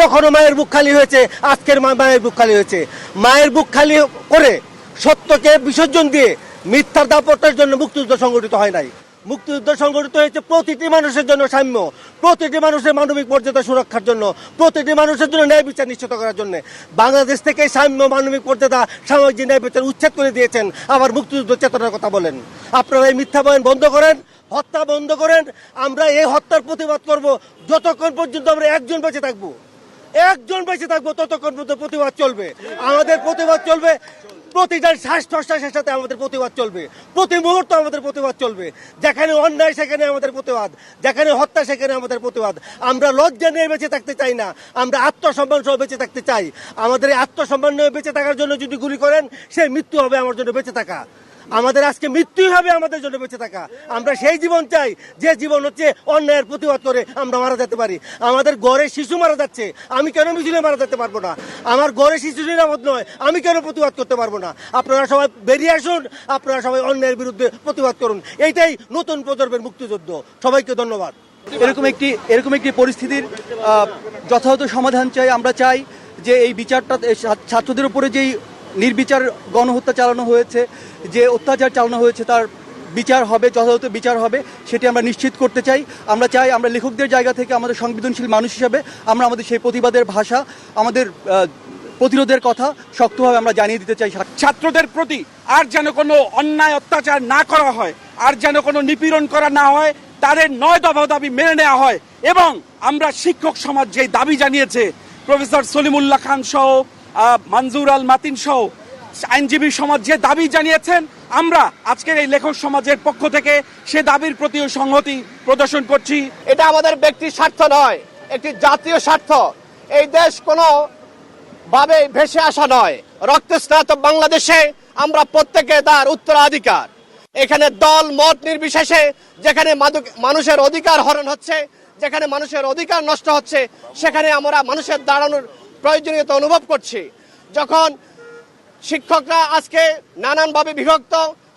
তখনও মায়ের বুক খালি হয়েছে, আজকের মায়ের বুক খালি হয়েছে। মায়ের বুক খালি করে সত্যকে বিসর্জন দিয়ে মিথ্যার দাপটের জন্য মুক্তিযুদ্ধ সংগঠিত হয় নাই। মুক্তিযুদ্ধ সংগঠিত হয়েছে প্রতিটি মানুষের জন্য সাম্য, প্রতিটি মানুষের মানবিক মর্যাদা সুরক্ষার জন্য, প্রতিটি মানুষের জন্য ন্যায় বিচার নিশ্চিত করার জন্য। বাংলাদেশ থেকে সাম্য, মানবিক মর্যাদা, সামাজিক ন্যায় বিচার উচ্ছেদ করে দিয়েছেন আবার মুক্তিযুদ্ধ চেতনার কথা বলেন। আপনারা এই মিথ্যা বয়ান বন্ধ করেন, হত্যা বন্ধ করেন, আমরা এই হত্যার প্রতিবাদ করব, যতক্ষণ পর্যন্ত আমরা একজন বেঁচে থাকব। একজন বেঁচে থাকব, ততক্ষণ পর্যন্ত প্রতিবাদ চলবে। আমাদের প্রতিবাদ চলবে প্রতিটা শ্বাস প্রশ্বাসের সাথে আমাদের প্রতিবাদ চলবে। প্রতি মুহূর্ত আমাদের প্রতিবাদ চলবে। যেখানে অন্যায়, সেখানে আমাদের প্রতিবাদ। যেখানে হত্যা, সেখানে আমাদের প্রতিবাদ। আমরা লজ্জা নিয়ে বেঁচে থাকতে চাই না। আমরা আত্মসম্মান সহ বেঁচে থাকতে চাই। আমাদের এই আত্মসম্মান নিয়ে বেঁচে থাকার জন্য যদি গুলি করেন সে মৃত্যু হবে আমার জন্য বেঁচে থাকা। আমাদের আজকে মৃত্যুই হবে আমাদের জন্য বেঁচে থাকা। আমরা সেই জীবন চাই, যে জীবন হচ্ছে অন্যায়ের প্রতিবাদ করে আমরা মারা যেতে পারি। আমাদের ঘরে শিশু মারা যাচ্ছে, আমি কেন মিছিলে মারা যেতে পারব না? আমার ঘরে শিশু নিরাপদ নয়, আমি কেন প্রতিবাদ করতে পারব না? আপনারা সবাই বেরিয়ে আসুন, আপনারা সবাই অন্যায়ের বিরুদ্ধে প্রতিবাদ করুন। এইটাই নতুন প্রজন্মের মুক্তিযুদ্ধ। সবাইকে ধন্যবাদ। এরকম একটি এরকম একটি পরিস্থিতির যথাযথ সমাধান চাই, আমরা চাই যে এই বিচারটা ছাত্রদের উপরে যেই নির্বিচার গণহত্যা চালানো হয়েছে, যে অত্যাচার চালানো হয়েছে তার বিচার হবে, যথাযথ বিচার হবে, সেটি আমরা নিশ্চিত করতে চাই। আমরা চাই আমরা লেখকদের জায়গা থেকে আমাদের সংবেদনশীল মানুষ হিসাবে আমরা আমাদের সেই প্রতিবাদের ভাষা, আমাদের প্রতিরোধের কথা শক্তভাবে আমরা জানিয়ে দিতে চাই। ছাত্রদের প্রতি আর যেন কোনো অন্যায় অত্যাচার না করা হয়, আর যেন কোনো নিপীড়ন করা না হয়, তাদের নয় দফা দাবি মেনে নেওয়া হয়। এবং আমরা শিক্ষক সমাজ যে দাবি জানিয়েছে, প্রফেসর সলিমুল্লাহ খান সহ আহ, মঞ্জুর আল মাতিন সহ আইনজীবী সমাজ যে দাবি জানিয়েছেন আমরা আজকের এই লেখক সমাজের পক্ষ থেকে সে দাবির প্রতিও সংহতি প্রদর্শন করছি। এটা আমাদের ব্যক্তির স্বার্থ নয় একটি জাতীয় স্বার্থ। এই দেশ কোনো ভাবে ভেসে আসা নয়। রক্ত রক্তস্নাত বাংলাদেশে আমরা প্রত্যেকে তার উত্তরাধিকার। এখানে দল মত নির্বিশেষে যেখানে মানুষের অধিকার হরণ হচ্ছে যেখানে মানুষের অধিকার নষ্ট হচ্ছে সেখানে আমরা মানুষের দাঁড়ানোর প্রয়োজনীয়তা অনুভব করছি। যখন শিক্ষকরা আজকে নানানভাবে বিভক্ত,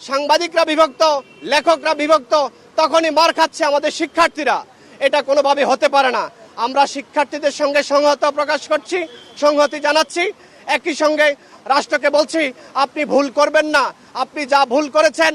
সাংবাদিকরা বিভক্ত, লেখকরা বিভক্ত, তখনই মার খাচ্ছে আমাদের শিক্ষার্থীরা। এটা কোনোভাবে হতে পারে না। আমরা শিক্ষার্থীদের সঙ্গে সংহত প্রকাশ করছি, সংহতি জানাচ্ছি। একই সঙ্গে রাষ্ট্রকে বলছি, আপনি ভুল করবেন না, আপনি যা ভুল করেছেন